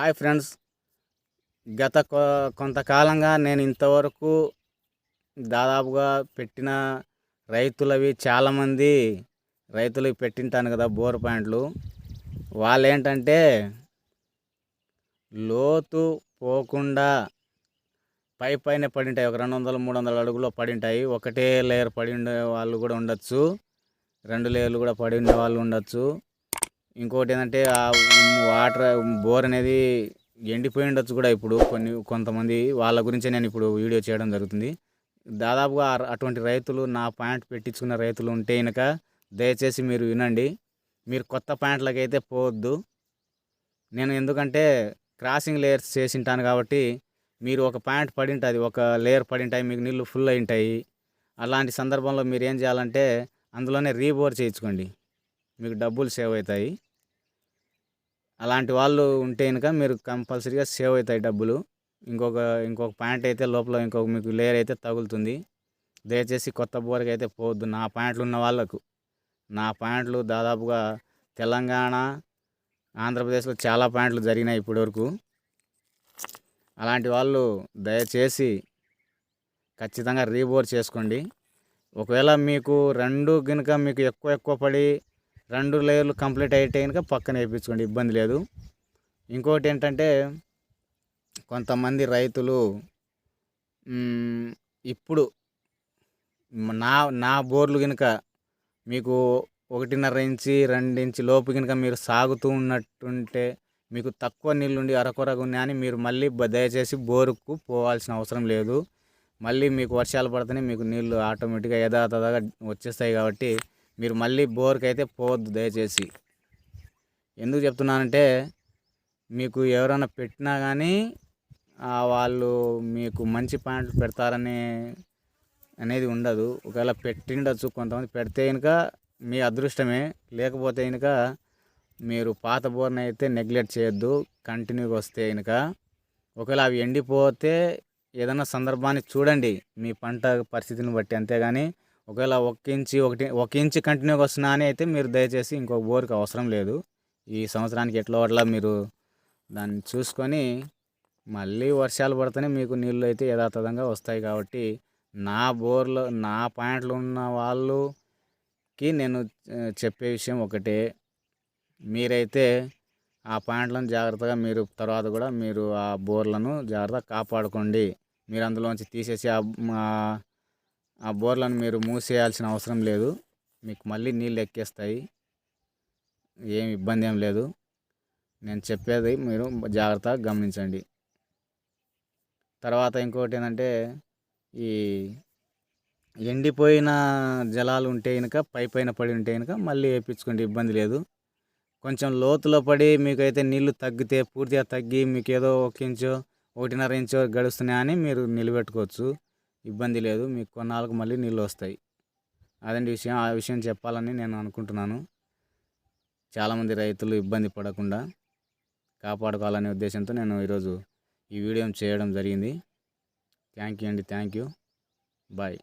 Hi friends. గత కొ- కొంతకాలంగా నేను ఇంతవరకు దాదాపుగా పెట్టిన రైతులవి చాలామంది రైతులకి పెట్టింటాను కదా బోర్ పాయింట్లు. వాళ్ళు ఏంటంటే లోతు పోకుండా పై పైన పడింటాయి. ఒక రెండు వందలు మూడు వందల అడుగులో పడింటాయి. ఒకటే లేయర్ పడి ఉండే వాళ్ళు కూడా ఉండొచ్చు. రెండు లేయర్లు కూడా పడి ఉండే వాళ్ళు ఉండొచ్చు. ఇంకోటి ఏంటంటే ఆ వాటర్ బోర్ అనేది ఎండిపోయి ఉండొచ్చు కూడా ఇప్పుడు. కొన్ని కొంతమంది వాళ్ళ గురించే నేను ఇప్పుడు వీడియో చేయడం జరుగుతుంది. దాదాపుగా అటువంటి రైతులు నా ప్యాంట్ పెట్టించుకున్న రైతులు ఉంటే కనుక దయచేసి మీరు వినండి. మీరు కొత్త ప్యాంట్లకైతే అయితే పోవద్దు. నేను ఎందుకంటే క్రాసింగ్ లేయర్స్ చేసింటాను కాబట్టి మీరు ఒక ప్యాంట్ పడింటుంది ఒక లేయర్ పడి ఉంటాయి మీకు నీళ్ళు ఫుల్ అయింటాయి. అలాంటి సందర్భంలో మీరు ఏం చేయాలంటే అందులోనే రీబోర్ చేయించుకోండి. మీకు డబ్బులు సేవ్ అవుతాయి. అలాంటి వాళ్ళు ఉంటే కనుక మీరు కంపల్సరీగా సేవ్ అవుతాయి డబ్బులు. ఇంకొక ఇంకొక ప్యాంట్ అయితే లోపల ఇంకొక మీకు లేయర్ అయితే తగులుతుంది. దయచేసి కొత్త బోర్కి అయితే పోవద్దు. నా ప్యాంట్లు ఉన్న వాళ్ళకు. నా ప్యాంట్లు దాదాపుగా తెలంగాణ ఆంధ్రప్రదేశ్లో చాలా ప్యాంట్లు జరిగినాయి ఇప్పటివరకు. అలాంటి వాళ్ళు దయచేసి ఖచ్చితంగా రీబోర్ చేసుకోండి. ఒకవేళ మీకు రెండు కనుక మీకు ఎక్కువ ఎక్కువ పడి రెండు లేయర్లు కంప్లీట్ అయితే కనుక పక్కన వేయించుకోండి ఇబ్బంది లేదు. ఇంకోటి ఏంటంటే కొంతమంది రైతులు ఇప్పుడు నా నా బోర్లు కనుక మీకు ఒకటిన్నర ఇంచి రెండు ఇంచి లోపు కనుక మీరు సాగుతూ ఉన్నట్టుంటే మీకు తక్కువ నీళ్ళుండి అరకొరగా ఉన్నాయని మీరు మళ్ళీ దయచేసి బోరుకు పోవాల్సిన అవసరం లేదు. మళ్ళీ మీకు వర్షాలు పడితేనే మీకు నీళ్ళు ఆటోమేటిక్గా యథాతథగా వచ్చేస్తాయి కాబట్టి మీరు మళ్ళీ బోర్కి అయితే పోవద్దు దయచేసి. ఎందుకు చెప్తున్నానంటే మీకు ఎవరైనా పెట్టినా కానీ వాళ్ళు మీకు మంచి పాయింట్లు పెడతారని అనేది ఉండదు. ఒకవేళ పెట్టిండొచ్చు కొంతమంది పెడితే కనుక మీ అదృష్టమే. లేకపోతే కనుక మీరు పాత బోర్ని అయితే నెగ్లెక్ట్ చేయొద్దు కంటిన్యూగా వస్తే కనుక ఒకవేళ అవి ఎండిపోతే ఏదైనా సందర్భాన్ని చూడండి మీ పంట పరిస్థితిని బట్టి అంతేగాని ఒకవేళ ఒక ఇంచి ఒకటి ఒక ఇంచి కంటిన్యూగా వస్తున్నా అని అయితే మీరు దయచేసి ఇంకొక బోర్కి అవసరం లేదు. ఈ సంవత్సరానికి ఎట్లా అట్లా మీరు దాన్ని చూసుకొని మళ్ళీ వర్షాలు పడితేనే మీకు నీళ్ళు అయితే యథాతథంగా వస్తాయి కాబట్టి నా బోర్లో నా పాయింట్లు ఉన్న వాళ్ళకి నేను చెప్పే విషయం ఒకటే. మీరైతే ఆ పాయింట్లను జాగ్రత్తగా మీరు తర్వాత కూడా మీరు ఆ బోర్లను జాగ్రత్తగా కాపాడుకోండి. మీరు అందులోంచి తీసేసి ఆ మా- ఆ బోర్లను మీరు మూసేయాల్సిన అవసరం లేదు. మీకు మళ్ళీ నీళ్ళు ఎక్కేస్తాయి. ఏం ఇబ్బంది ఏం లేదు. నేను చెప్పేది మీరు జాగ్రత్తగా గమనించండి. తర్వాత ఇంకోటి ఏంటంటే ఈ ఎండిపోయిన జలాలు ఉంటే కనుక పై పైన పడి ఉంటే కనుక మళ్ళీ వేయించుకోండి ఇబ్బంది లేదు. కొంచెం లోతులో పడి మీకైతే నీళ్ళు తగ్గితే పూర్తిగా తగ్గి మీకు ఏదో ఒక ఇంచో ఒకటిన్నర ఇంచో గడుస్తున్నాయని మీరు నిలబెట్టుకోవచ్చు. ఇబ్బంది లేదు. మీకు కొన్నాళ్ళకు మళ్ళీ నీళ్ళు వస్తాయి. అదండి విషయం. ఆ విషయం చెప్పాలని నేను అనుకుంటున్నాను. చాలామంది రైతులు ఇబ్బంది పడకుండా కాపాడుకోవాలనే ఉద్దేశంతో నేను ఈరోజు ఈ వీడియోని చేయడం జరిగింది. థ్యాంక్ యూ అండి. Thank you. బాయ్.